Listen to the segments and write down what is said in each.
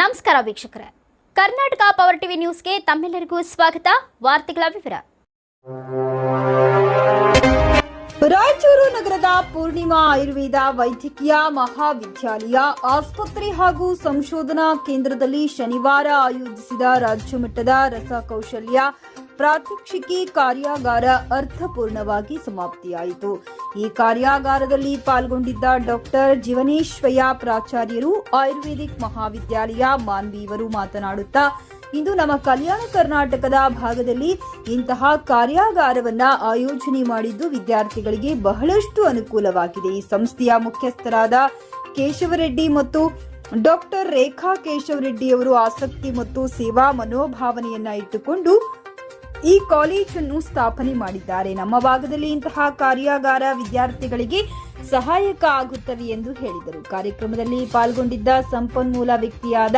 ನಮಸ್ಕಾರ ವೀಕ್ಷಕರೇ. Karnataka power TV ನ್ಯೂಸ್ಗೆ ತಮ್ಮೆಲ್ಲರಿಗೂ ಸ್ವಾಗತ. ವಾರ್ತೆಗಳ ವಿವರ. ರಾಯಚೂರು ನಗರದ ಪೂರ್ಣಿಮಾ ಆಯುರ್ವೇದ ವೈದ್ಯಕೀಯ ಮಹಾವಿದ್ಯಾಲಯ ಆಸ್ಪತ್ರೆ ಹಾಗೂ ಸಂಶೋಧನಾ ಕೇಂದ್ರದಲ್ಲಿ ಶನಿವಾರ ಆಯೋಜಿಸಿದ ರಾಜ್ಯ ಮಟ್ಟದ ರಸಕೌಶಲ್ಯ ಪ್ರಾತ್ಯಕ್ಷಿಕೆ ಕಾರ್ಯಾಗಾರ ಅರ್ಥಪೂರ್ಣವಾಗಿ ಸಮಾಪ್ತಿಯಾಯಿತು. ಈ ಕಾರ್ಯಾಗಾರದಲ್ಲಿ ಪಾಲ್ಗೊಂಡಿದ್ದ ಡಾಕ್ಟರ್ ಜೀವನೇಶ್ವಯ್ಯ ಪ್ರಾಚಾರ್ಯರು, ಆಯುರ್ವೇದಿಕ್ ಮಹಾವಿದ್ಯಾಲಯ ಮಾನ್ವಿಯವರು ಮಾತನಾಡುತ್ತಾ, ಇಂದು ನಮ್ಮ ಕಲ್ಯಾಣ ಕರ್ನಾಟಕದ ಭಾಗದಲ್ಲಿ ಇಂತಹ ಕಾರ್ಯಾಗಾರವನ್ನ ಆಯೋಜನೆ ಮಾಡಿದ್ದು ವಿದ್ಯಾರ್ಥಿಗಳಿಗೆ ಬಹಳಷ್ಟು ಅನುಕೂಲವಾಗಿದೆ. ಈ ಸಂಸ್ಥೆಯ ಮುಖ್ಯಸ್ಥರಾದ ಕೇಶವರೆಡ್ಡಿ ಮತ್ತು ಡಾಕ್ಟರ್ ರೇಖಾ ಕೇಶವರೆಡ್ಡಿ ಅವರು ಆಸಕ್ತಿ ಮತ್ತು ಸೇವಾ ಮನೋಭಾವನೆಯನ್ನ ಇಟ್ಟುಕೊಂಡು ಈ ಕಾಲೇಜನ್ನು ಸ್ಥಾಪನೆ ಮಾಡಿದ್ದಾರೆ. ನಮ್ಮ ಭಾಗದಲ್ಲಿ ಇಂತಹ ಕಾರ್ಯಾಗಾರ ವಿದ್ಯಾರ್ಥಿಗಳಿಗೆ ಸಹಾಯಕ ಆಗುತ್ತವೆ ಎಂದು ಹೇಳಿದರು. ಕಾರ್ಯಕ್ರಮದಲ್ಲಿ ಪಾಲ್ಗೊಂಡಿದ್ದ ಸಂಪನ್ಮೂಲ ವ್ಯಕ್ತಿಯಾದ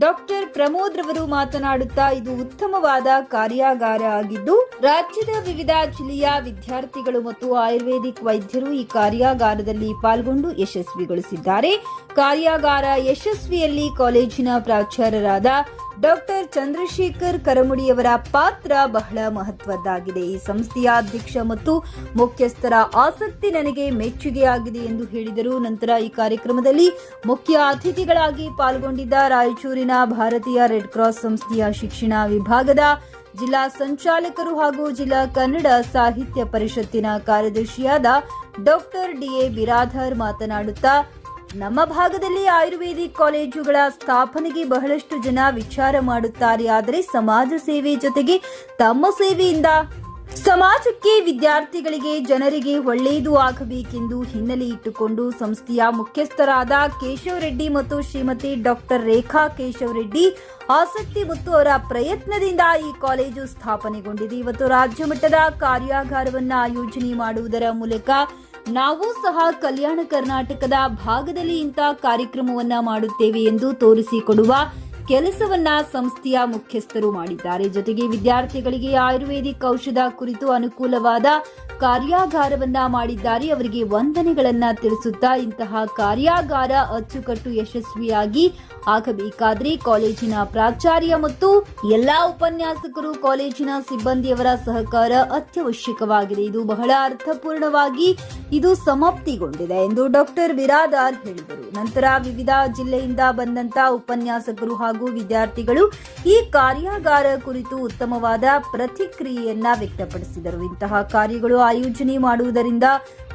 ಡಾಕ್ಟರ್ ಪ್ರಮೋದ್ ರವರು ಮಾತನಾಡುತ್ತಾ, ಇದು ಉತ್ತಮವಾದ ಕಾರ್ಯಾಗಾರ ಆಗಿದ್ದು, ರಾಜ್ಯದ ವಿವಿಧ ಜಿಲ್ಲೆಯ ವಿದ್ಯಾರ್ಥಿಗಳು ಮತ್ತು ಆಯುರ್ವೇದಿಕ್ ವೈದ್ಯರು ಈ ಕಾರ್ಯಾಗಾರದಲ್ಲಿ ಪಾಲ್ಗೊಂಡು ಯಶಸ್ವಿಗೊಳಿಸಿದ್ದಾರೆ. ಕಾರ್ಯಾಗಾರ ಯಶಸ್ವಿಯಲ್ಲಿ ಕಾಲೇಜಿನ ಪ್ರಾಚಾರ್ಯರಾದ ಡಾಕ್ಟರ್ ಚಂದ್ರಶೇಖರ್ ಕರಮುಡಿಯವರ ಪಾತ್ರ ಬಹಳ ಮಹತ್ವದ್ದಾಗಿದೆ. ಈ ಸಂಸ್ಥೆಯ ಅಧ್ಯಕ್ಷ ಮತ್ತು ಮುಖ್ಯಸ್ಥರ ಆಸಕ್ತಿ ನನಗೆ ಮೆಚ್ಚುಗೆಯಾಗಿದೆ ಎಂದು ಹೇಳಿದರು. ನಂತರ ಈ ಕಾರ್ಯಕ್ರಮದಲ್ಲಿ ಮುಖ್ಯ ಅತಿಥಿಗಳಾಗಿ ಪಾಲ್ಗೊಂಡಿದ್ದ ರಾಯಚೂರಿನ ಭಾರತೀಯ ರೆಡ್ ಕ್ರಾಸ್ ಸಂಸ್ಥೆಯ ಶಿಕ್ಷಣ ವಿಭಾಗದ ಜಿಲ್ಲಾ ಸಂಚಾಲಕರು ಹಾಗೂ ಜಿಲ್ಲಾ ಕನ್ನಡ ಸಾಹಿತ್ಯ ಪರಿಷತ್ತಿನ ಕಾರ್ಯದರ್ಶಿಯಾದ ಡಾಕ್ಟರ್ ಡಿಎ ಬಿರಾಧರ್ ಮಾತನಾಡುತ್ತಾ ನಮ್ಮ ಭಾಗದಲ್ಲಿ ಆಯುರ್ವೇದಿಕ್ ಕಾಲೇಜುಗಳ ಸ್ಥಾಪನೆಗೆ ಬಹಳಷ್ಟು ಜನ ವಿಚಾರ ಮಾಡುತ್ತಾರೆ. ಆದರೆ ಸಮಾಜ ಸೇವೆ ಜೊತೆಗೆ ತಮ್ಮ ಸೇವೆಯಿಂದ ಸಮಾಜಕ್ಕೆ ವಿದ್ಯಾರ್ಥಿಗಳಿಗೆ ಜನರಿಗೆ ಒಳ್ಳೆಯದು ಆಗಬೇಕೆಂದು ಹಿನ್ನೆಲೆ ಇಟ್ಟುಕೊಂಡು ಸಂಸ್ಥೆಯ ಮುಖ್ಯಸ್ಥರಾದ ಕೇಶವ ರೆಡ್ಡಿ ಮತ್ತು ಶ್ರೀಮತಿ ಡಾಕ್ಟರ್ ರೇಖಾ ಕೇಶವ ರೆಡ್ಡಿ ಆಸಕ್ತಿ ಮತ್ತು ಅವರ ಪ್ರಯತ್ನದಿಂದ ಈ ಕಾಲೇಜು ಸ್ಥಾಪನೆಗೊಂಡಿದೆ. ಇವತ್ತು ರಾಜ್ಯ ಮಟ್ಟದ ಕಾರ್ಯಾಗಾರವನ್ನು ಆಯೋಜನೆ ಮಾಡುವುದರ ಮೂಲಕ ನಾವು ಸಹ ಕಲ್ಯಾಣ ಕರ್ನಾಟಕದ ಭಾಗದಲ್ಲಿ ಇಂಥ ಕಾರ್ಯಕ್ರಮವನ್ನ ಮಾಡುತ್ತೇವೆ ಎಂದು ತೋರಿಸಿಕೊಡುವ ಕೆಲಸವನ್ನ ಸಂಸ್ಥೆಯ ಮುಖ್ಯಸ್ಥರು ಮಾಡಿದ್ದಾರೆ. ಜೊತೆಗೆ ವಿದ್ಯಾರ್ಥಿಗಳಿಗೆ ಆಯುರ್ವೇದಿಕ್ ಔಷಧ ಕುರಿತು ಅನುಕೂಲವಾದ ಕಾರ್ಯಾಗಾರವನ್ನ ಮಾಡಿದ್ದಾರೆ. ಅವರಿಗೆ ವಂದನೆಗಳನ್ನ ತಿಳಿಸುತ್ತಾ ಇಂತಹ ಕಾರ್ಯಾಗಾರ ಅಚ್ಚುಕಟ್ಟು ಯಶಸ್ವಿಯಾಗಿ ಆಗಬೇಕಾದ್ರೆ ಕಾಲೇಜಿನ ಪ್ರಾಚಾರ್ಯ ಮತ್ತು ಎಲ್ಲಾ ಉಪನ್ಯಾಸಕರು, ಕಾಲೇಜಿನ ಸಿಬ್ಬಂದಿಯವರ ಸಹಕಾರ ಅತ್ಯವಶ್ಯಕವಾಗಿದೆ. ಇದು ಬಹಳ ಅರ್ಥಪೂರ್ಣವಾಗಿ ಇದು ಸಮಾಪ್ತಿಗೊಂಡಿದೆ ಎಂದು ಡಾಕ್ಟರ್ ವಿರಾದಾರ್ ಹೇಳಿದರು. ನಂತರ ವಿವಿಧ ಜಿಲ್ಲೆಯಿಂದ ಬಂದಂತ ಉಪನ್ಯಾಸಕರು ಹಾಗೂ ವಿದ್ಯಾರ್ಥಿಗಳು ಈ ಕಾರ್ಯಾಗಾರ ಕುರಿತು ಉತ್ತಮವಾದ ಪ್ರತಿಕ್ರಿಯೆಯನ್ನ ವ್ಯಕ್ತಪಡಿಸಿದರು. ಇಂತಹ ಕಾರ್ಯಗಳು ಆಯೋಜನೆ ಮಾಡುವುದರಿಂದ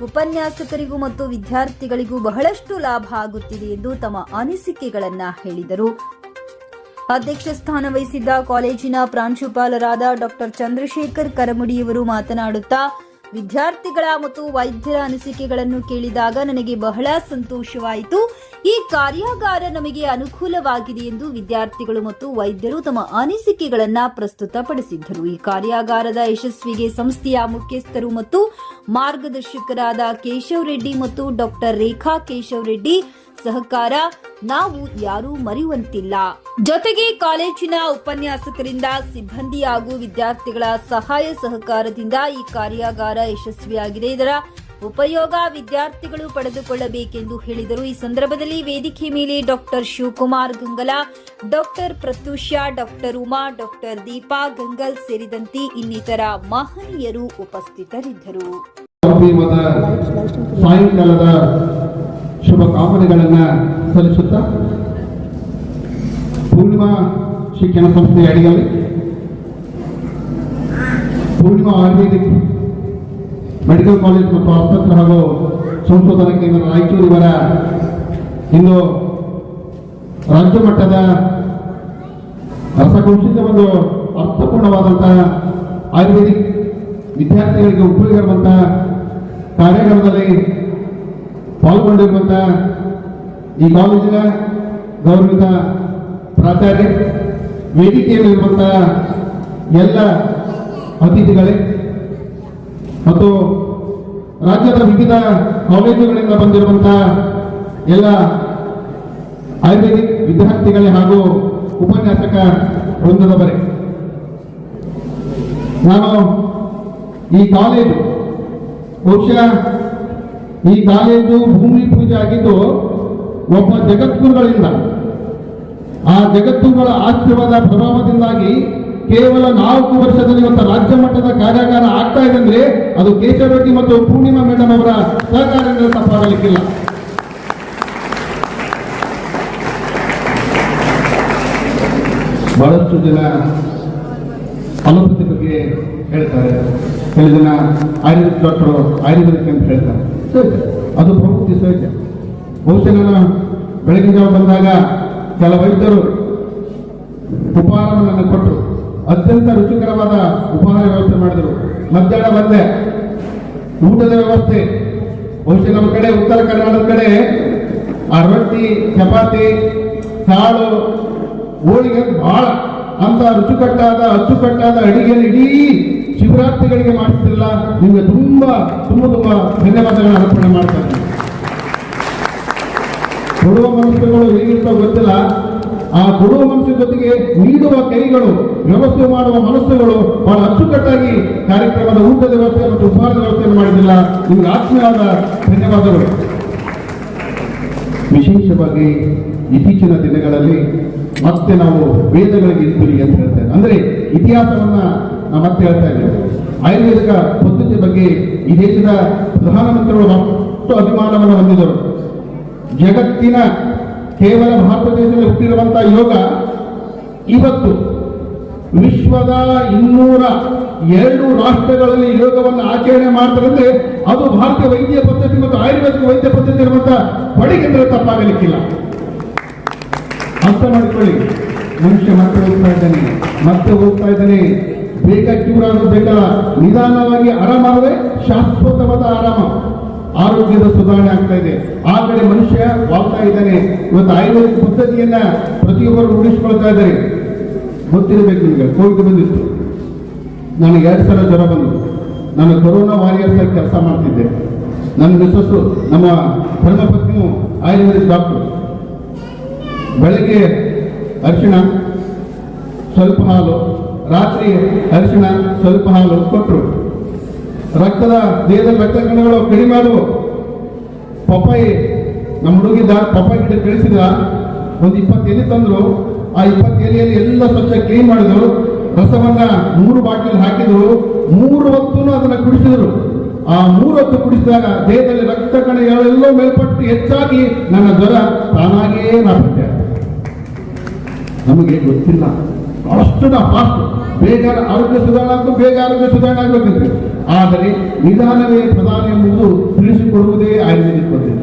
ಉಪನ್ಯಾಸಕರಿಗೂ ಮತ್ತು ವಿದ್ಯಾರ್ಥಿಗಳಿಗೂ ಬಹಳಷ್ಟು ಲಾಭ ಆಗುತ್ತಿದೆ ಎಂದು ತಮ್ಮ ಅನಿಸಿಕೆಗಳನ್ನ ಹೇಳಿದರು. ಅಧ್ಯಕ್ಷ ಸ್ಥಾನ ವಹಿಸಿದ್ದ ಕಾಲೇಜಿನ ಪ್ರಾಂಶುಪಾಲರಾದ ಡಾಕ್ಟರ್ ಚಂದ್ರಶೇಖರ್ ಕರಮುಡಿಯವರು ಮಾತನಾಡುತ್ತಾ, ವಿದ್ಯಾರ್ಥಿಗಳ ಮತ್ತು ವೈದ್ಯರ ಅನಿಸಿಕೆಗಳನ್ನು ಕೇಳಿದಾಗ ನನಗೆ ಬಹಳ ಸಂತೋಷವಾಯಿತು. ಈ ಕಾರ್ಯಾಗಾರ ನಮಗೆ ಅನುಕೂಲವಾಗಿದೆ ಎಂದು ವಿದ್ಯಾರ್ಥಿಗಳು ಮತ್ತು ವೈದ್ಯರು ತಮ್ಮ ಅನಿಸಿಕೆಗಳನ್ನ ಪ್ರಸ್ತುತಪಡಿಸಿದ್ದರು. ಈ ಕಾರ್ಯಾಗಾರದ ಯಶಸ್ವಿಗೆ ಸಂಸ್ಥೆಯ ಮುಖ್ಯಸ್ಥರು ಮತ್ತು ಮಾರ್ಗದರ್ಶಕರಾದ ಕೇಶವ್ ರೆಡ್ಡಿ ಮತ್ತು ಡಾಕ್ಟರ್ ರೇಖಾ ಕೇಶವ್ ರೆಡ್ಡಿ ಸಹಕಾರ ನಾವು ಯಾರೂ ಮರೆಯುವಂತಿಲ್ಲ. ಜೊತೆಗೆ ಕಾಲೇಜಿನ ಉಪನ್ಯಾಸಕರಿಂದ ಸಿಬ್ಬಂದಿ ಹಾಗೂ ವಿದ್ಯಾರ್ಥಿಗಳ ಸಹಾಯ ಸಹಕಾರದಿಂದ ಈ ಕಾರ್ಯಾಗಾರ ಯಶಸ್ವಿಯಾಗಿದೆ. ಇದರ ಉಪಯೋಗ ವಿದ್ಯಾರ್ಥಿಗಳು ಪಡೆದುಕೊಳ್ಳಬೇಕೆಂದು ಹೇಳಿದರು. ಈ ಸಂದರ್ಭದಲ್ಲಿ ವೇದಿಕೆ ಮೇಲೆ doctor Shivakumar Gangala, doctor Pratyusha doctor Uma, doctor Deepa Gangal ಸೇರಿದಂತೆ ಇನ್ನಿತರ ಮಹನೀಯರು ಉಪಸ್ಥಿತರಿದ್ದರು. ಸಾಯಂಕಾಲದ ಶುಭ ಕಾಮನೆಗಳನ್ನ ಸಲ್ಲಿಸುತ್ತಾ ಪೂರ್ಣಿಮಾ ಶಿಕ್ಷಣ ಸಂಸ್ಥೆಯ ಅಡಿಯಲ್ಲಿ, ಪೂರ್ಣಿಮಾ ಆಯುರ್ವೇದಿಕ್ ಮೆಡಿಕಲ್ ಕಾಲೇಜ್ ಮತ್ತು ಆಸ್ಪತ್ರೆ ಹಾಗೂ ಸಂಶೋಧನಾ ಕೇಂದ್ರ ರಾಯಚೂರು ಇವರ ಇಂದು ರಾಜ್ಯ ಮಟ್ಟದ ರಸಕೌಶಲ್ಯ ಒಂದು ಅರ್ಥಪೂರ್ಣವಾದಂತಹ ಆಯುರ್ವೇದಿಕ್ ವಿದ್ಯಾರ್ಥಿಗಳಿಗೆ ಉಪಯೋಗ ಇರುವಂತಹ ಕಾರ್ಯಕ್ರಮದಲ್ಲಿ ಪಾಲ್ಗೊಂಡಿರುವಂತಹ ಈ ಕಾಲೇಜಿನ ಗೌರವಿತ ಪ್ರಾಚಾರ್ಯ ವೇದಿಕೆಯಲ್ಲಿರುವಂತಹ ಎಲ್ಲ ಅತಿಥಿಗಳೇ ಮತ್ತು ರಾಜ್ಯದ ವಿವಿಧ ಕಾಲೇಜುಗಳಿಂದ ಬಂದಿರುವಂತಹ ಎಲ್ಲ ಆಯುರ್ವೇದಿಕ್ ವಿದ್ಯಾರ್ಥಿಗಳೇ ಹಾಗೂ ಉಪನ್ಯಾಸಕ ವೃಂದದವರೇ, ನಾನು ಈ ಕಾಲೇಜು, ಬಹುಶಃ ಈ ಕಾಲೇಜು ಭೂಮಿ ಪೂಜೆ ಆಗಿದ್ದು ಒಬ್ಬ ಜಗತ್ತುಗಳಿಂದ ಆ ಜಗತ್ತುಗಳ ಆಶೀರ್ವಾದ ಪ್ರಭಾವದಿಂದಾಗಿ ಕೇವಲ ನಾಲ್ಕು ವರ್ಷದಲ್ಲಿ ಇವತ್ತು ರಾಜ್ಯ ಮಟ್ಟದ ಕಾರ್ಯಾಗಾರ ಆಗ್ತಾ ಇದೆ ಅಂದ್ರೆ ಅದು ಕೇಶವರೆಡ್ಡಿ ಮತ್ತು ಪೂರ್ಣಿಮಾ ಮೇಡಮ್ ಅವರ ಸಹಕಾರದಿಂದ ತಪ್ಪಾಗಲಿಕ್ಕಿಲ್ಲ. ಬಹಳಷ್ಟು ಜನ ಅನುಭೂತಿ ಬಗ್ಗೆ ಹೇಳ್ತಾರೆ. ಕೆಲವು ಜನ ಆಯುರ್ವೇದ ಡಾಕ್ಟರು ಆಯುರ್ವೇದಿಕ್ ಅಂತ ಹೇಳ್ತಾರೆ. ಅದು ಪ್ರವೃತ್ತಿ ಸಹಜ ಬಹುಶಃ ನಾನು ಬೆಳಗಿನ ಜಾವ ಬಂದಾಗ ಕೆಲ ವೈದ್ಯರು ಉಪಹಾರವನ್ನು ಕೊಟ್ಟರು. ಅತ್ಯಂತ ರುಚಿಕರವಾದ ಉಪಹಾರ ವ್ಯವಸ್ಥೆ ಮಾಡಿದರು. ಮಧ್ಯಾಹ್ನ ಬಂದೆ. ಊಟದ ವ್ಯವಸ್ಥೆ. ಬಹುಶಃ ನಮ್ಮ ಕಡೆ ಉತ್ತರ ಕರ್ನಾಟಕದ ಕಡೆ ಆ ರೊಟ್ಟಿ ಚಪಾತಿ ಕಾಳು ಹೋಳಿಗೆ ಬಹಳ ಅಂತ ರುಚಿಕಟ್ಟಾದ, ಅಚ್ಚುಕಟ್ಟಾದ ಅಡಿಗೆಯನ್ನು ಇಡೀ ಶಿವರಾತ್ರಿಗಳಿಗೆ ಮಾಡುತ್ತಿಲ್ಲ ನಿಮಗೆ ತುಂಬಾ ತುಂಬಾ ತುಂಬಾ ಧನ್ಯವಾದಗಳನ್ನು ಅರ್ಪಣೆ ಮಾಡ್ತಾರೆ ಕೊಡುವ ಮನಸ್ಸುಗಳು ಹೇಗಿರ್ತಾವ ಗೊತ್ತಿಲ್ಲ. ಆ ಕೊಡುವ ಮನಸ್ಸಿನ ಜೊತೆಗೆ ನೀಡುವ ಕೈಗಳು, ವ್ಯವಸ್ಥೆ ಮಾಡುವ ಮನಸ್ಸುಗಳು ಬಹಳ ಅಚ್ಚುಕಟ್ಟಾಗಿ ಕಾರ್ಯಕ್ರಮದ ಊಟದ ವ್ಯವಸ್ಥೆ ಮತ್ತು ಉಪಹಾರದ ವ್ಯವಸ್ಥೆಯನ್ನು ಮಾಡಿದಿಲ್ಲ ನಿಮಗೆ ಆತ್ಮೀಯವಾದ ಧನ್ಯವಾದಗಳು. ವಿಶೇಷವಾಗಿ ಇತ್ತೀಚಿನ ದಿನಗಳಲ್ಲಿ ಮತ್ತೆ ನಾವು ವೇದಗಳಿಗೆ ಹಿಂತಿರುಗಿ ಅಂತ ಹೇಳ್ತೇವೆ ಅಂದ್ರೆ ಇತಿಹಾಸವನ್ನ ನಾವು ಮತ್ತೆ ಹೇಳ್ತಾ ಇದ್ದೇವೆ ಆಯುರ್ವೇದಿಕ ಪದ್ಧತಿ ಬಗ್ಗೆ ಈ ದೇಶದ ಪ್ರಧಾನಮಂತ್ರಿಗಳು ಅಷ್ಟು ಅಭಿಮಾನವನ್ನು ಹೊಂದಿದರು ಜಗತ್ತಿನ ಕೇವಲ ಭಾರತ ದೇಶದಲ್ಲಿ ಹುಟ್ಟಿರುವಂತಹ ಯೋಗ ಇವತ್ತು ವಿಶ್ವದ ಇನ್ನೂರ ಎರಡು ರಾಷ್ಟ್ರಗಳಲ್ಲಿ ಯೋಗವನ್ನು ಆಚರಣೆ ಮಾಡ್ತಾರಂದ್ರೆ ಅದು ಭಾರತೀಯ ವೈದ್ಯ ಪದ್ಧತಿ ಮತ್ತು ಆಯುರ್ವೇದಿಕ ವೈದ್ಯ ಪದ್ಧತಿ ಇರುವಂತಹ ಕೊಡುಗೆ ಅಂದ್ರೆ ತಪ್ಪಾಗಲಿಕ್ಕಿಲ್ಲ. ಅರ್ಥ ಮಾಡಿಕೊಳ್ಳಿ. ಮನುಷ್ಯ ಮತ್ತೆ ಹೋಗ್ತಾ ಇದ್ದಾನೆ, ಮತ್ತೆ ಹೋಗ್ತಾ ಇದ್ದಾನೆ. ಬೇಗ ಕ್ಯೂರ್ ಆಗೋದು ಬೇಕಲ್ಲ ನಿಧಾನವಾಗಿ ಆರಾಮಾಗದೆ ಶಾಶ್ವತವಾದ ಆರಾಮ. ಆರೋಗ್ಯದ ಸುಧಾರಣೆ ಆಗ್ತಾ ಇದೆ. ಆ ಕಡೆ ಮನುಷ್ಯ ವಾಗ್ತಾ ಇದ್ದಾನೆ. ಇವತ್ತು ಆಯುರ್ವೇದಿಕ ಪದ್ಧತಿಯನ್ನ ಪ್ರತಿಯೊಬ್ಬರು ರೂಢಿಸ್ಕೊಳ್ತಾ ಇದ್ದಾರೆ. ಗೊತ್ತಿರಬೇಕು ನಿಮಗೆ ಕೋವಿಡ್ ಬಂದಿತ್ತು. ನನಗೆ ಎರಡು ಸಲ ಜ್ವರ ಬಂದು ನಾನು ಕೊರೋನಾ ವಾರಿಯರ್ಸ್ ಆಗಿ ಕೆಲಸ ಮಾಡ್ತಿದ್ದೆ. ನನ್ನ ಮಿಸ್ಸಸ್ಸು, ನಮ್ಮ ಧರ್ಮಪತ್ನಿಯು ಆಯುರ್ವೇದಿಕ್ ಡಾಕ್ಟರ್. ಬೆಳಗ್ಗೆ ಅರ್ಶಿಣ, ಸ್ವಲ್ಪ ಹಾಲು, ರಾತ್ರಿ ಅರಿಶಿಣ, ಸ್ವಲ್ಪ ಹಾಲು ಕೊಟ್ಟರು. ರಕ್ತದ ದೇಹದ ರಕ್ತ ಕಣಗಳು ಕಡಿಮೆ ಆದವು ಪಪ್ಪಾಯಿ, ನಮ್ಮ ಹುಡುಗಿದ ಪಪ್ಪಾಯಿ ಗಿಡ ಬೆಳೆಸಿದ ಒಂದು ಇಪ್ಪತ್ತು ಎಲೆ ತಂದ್ರು. ಆ ಇಪ್ಪತ್ತು ಎಲೆಯಲ್ಲಿ ಎಲ್ಲ ಸ್ವಚ್ಛ ಕ್ಲೀನ್ ಮಾಡಿದ್ರು. ರಸವನ್ನ ಮೂರು ಬಾಟಲ್ ಹಾಕಿದ್ರು. ಮೂರು ಹೊತ್ತು ಅದನ್ನ ಕುಡಿಸಿದ್ರು. ಆ ಮೂರು ಹೊತ್ತು ಕುಡಿಸಿದಾಗ ದೇಹದಲ್ಲಿ ರಕ್ತ ಕಣಗಳೆಲ್ಲೋ ಮೇಲ್ಪಟ್ಟು ಹೆಚ್ಚಾಗಿ ನನ್ನ ಜ್ವರ ತಾನಾಗಿಯೇ ನಾಪತ್ತೆ. ನಮಗೆ ಗೊತ್ತಿಲ್ಲ. ಅಷ್ಟು ನಾ ಫಾಸ್ಟ್ ಬೇಗ ಆರೋಗ್ಯ ಸುಧಾರಣೆ ಆಗ್ಬೇಕು, ಬೇಗ ಆರೋಗ್ಯ ಸುಧಾರಣೆ ಆಗ್ಬೇಕಂದ್ರೆ. ಆದರೆ ನಿಧಾನವೇ ಪ್ರಧಾನ ಎಂಬುದು ತಿಳಿಸಿಕೊಡುವುದೇ ಆಯುರ್ವೇದಿಕ್ ಪದ್ಧತಿ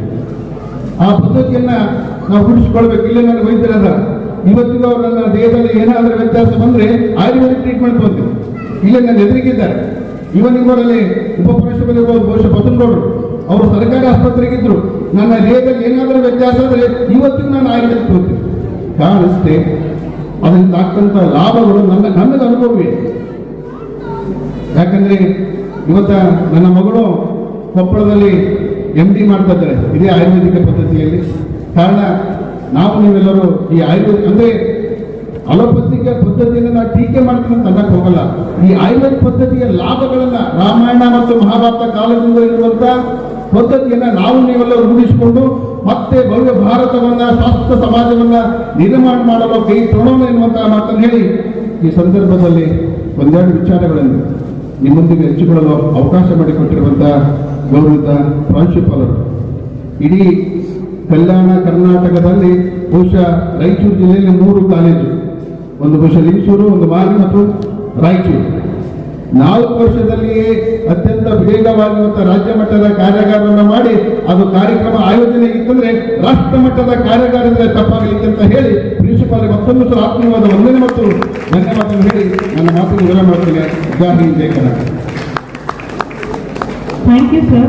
ಆ ಪದ್ಧತಿಯನ್ನ ನಾವು ರೂಢಿಸಿಕೊಳ್ಬೇಕು. ಇಲ್ಲೇ ನನ್ನ ವೈದ್ಯರಲ್ಲ ಇವತ್ತಿಗೂ ಅವರು ನನ್ನ ದೇಹದಲ್ಲಿ ಏನಾದರೂ ವ್ಯತ್ಯಾಸ ಬಂದ್ರೆ ಆಯುರ್ವೇದಿಕ್ ಟ್ರೀಟ್ಮೆಂಟ್ ಬಂದಿದೆ ಇಲ್ಲೇ ನನ್ನ ಎದುರಿಗಿದ್ದಾರೆ ಇವನಿಗೋರಲ್ಲಿ ಉಪಪುರುಷರಿರ್ಬೋದು ಬಹುಶಃ ಬಸವನಗೌಡರು ಅವರು ಸರ್ಕಾರಿ ಆಸ್ಪತ್ರೆಗಿದ್ರು ನನ್ನ ದೇಹದಲ್ಲಿ ಏನಾದರೂ ವ್ಯತ್ಯಾಸ ಆದ್ರೆ ಇವತ್ತಿಗೂ ನಾನು ಆಯುರ್ವೇದಿಕ್ ಹೋಗ್ತೀನಿ ಕಾಣಿಸ್ತೆ ಅದರಿಂದ ಆಗ್ತಂತ ಲಾಭಗಳು ನನ್ನ, ನನ್ನದು ಅನುಭವವೇ. ಯಾಕಂದ್ರೆ ಇವತ್ತ ನನ್ನ ಮಗಳು ಕೊಪ್ಪಳದಲ್ಲಿ ಎಂ ಡಿ ಮಾಡ್ತಾ ಇದೇ ಆಯುರ್ವೇದಿಕ ಪದ್ಧತಿಯಲ್ಲಿ. ಕಾರಣ, ನಾವು ನೀವೆಲ್ಲರೂ ಈ ಆಯುರ್ವೇದ ಅಂದ್ರೆ ಅಲೋಪತಿಕ ಪದ್ಧತಿಯನ್ನು ನಾವು ಟೀಕೆ ಮಾಡ್ತೀನಿ ಅಂತ ಅನ್ನಕ್ಕೆ ಹೋಗಲ್ಲ. ಈ ಆಯುರ್ವೇದ ಪದ್ಧತಿಯ ಲಾಭಗಳನ್ನ ರಾಮಾಯಣ ಮತ್ತು ಮಹಾಭಾರತ ಕಾಲದಿಂದ ಇರುವಂತ ಪದ್ಧತಿಯನ್ನ ನಾವು ನೀವೆಲ್ಲರೂ ರೂಢಿಸಿಕೊಂಡು ಮತ್ತೆ ಭವ್ಯ ಭಾರತವನ್ನ ಸ್ವಾಸ್ಥ್ಯ ಸಮಾಜವನ್ನ ನಿರ್ಮಾಣ ಮಾಡಲು ಕೈ ತೊಡೋಣ ಎನ್ನುವಂತಹ ಮಾತನ್ನು ಹೇಳಿ ಈ ಸಂದರ್ಭದಲ್ಲಿ ಒಂದೆರಡು ವಿಚಾರಗಳನ್ನು. ನಿಮ್ಮೊಂದಿಗೆ ಹಂಚಿಕೊಳ್ಳಲು ಅವಕಾಶ ಮಾಡಿಕೊಟ್ಟಿರುವಂತಹ ಗೌರವಿತ ಪ್ರಾಂಶುಪಾಲರು. ಇಡೀ ಕಲ್ಯಾಣ ಕರ್ನಾಟಕದಲ್ಲಿ ಬಹುಶಃ ರಾಯಚೂರು ಜಿಲ್ಲೆಯಲ್ಲಿ ಮೂರು ಕಾಲೇಜು. ಒಂದು ಬಹುಶಃ ಲಿಂಗಸೂರು, ಒಂದು ಬಾರಿ ಮತ್ತು ರಾಯಚೂರು. ನಾಲ್ಕು ವರ್ಷದಲ್ಲಿಯೇ ಅತ್ಯಂತ ವೇಗವಾಗಿರುವಂತಹ ರಾಜ್ಯ ಮಟ್ಟದ ಕಾರ್ಯಾಗಾರವನ್ನು ಮಾಡಿ ಅದು ಕಾರ್ಯಕ್ರಮ ಆಯೋಜನೆ ಇತ್ತಂದ್ರೆ ರಾಷ್ಟ್ರ ಮಟ್ಟದ ಕಾರ್ಯಾಗಾರದಿಂದ ತಪ್ಪಾಗಲಿಕ್ಕೆ ಅಂತ ಹೇಳಿ ಪ್ರಿನ್ಸಿಪಾಲ್ ಮತ್ತೊಂದು ಸಲ ಆತ್ಮೀಯವಾದ ವಂದನೆ ಮತ್ತು ಧನ್ಯವಾದಗಳು ಹೇಳಿ ನನ್ನ ಮಾತನ್ನು ವಿರಾಮ ಮಾಡ್ತೇನೆ ಬೇಗ ತ್ಯಾಂಕ್ ಯು ಸರ್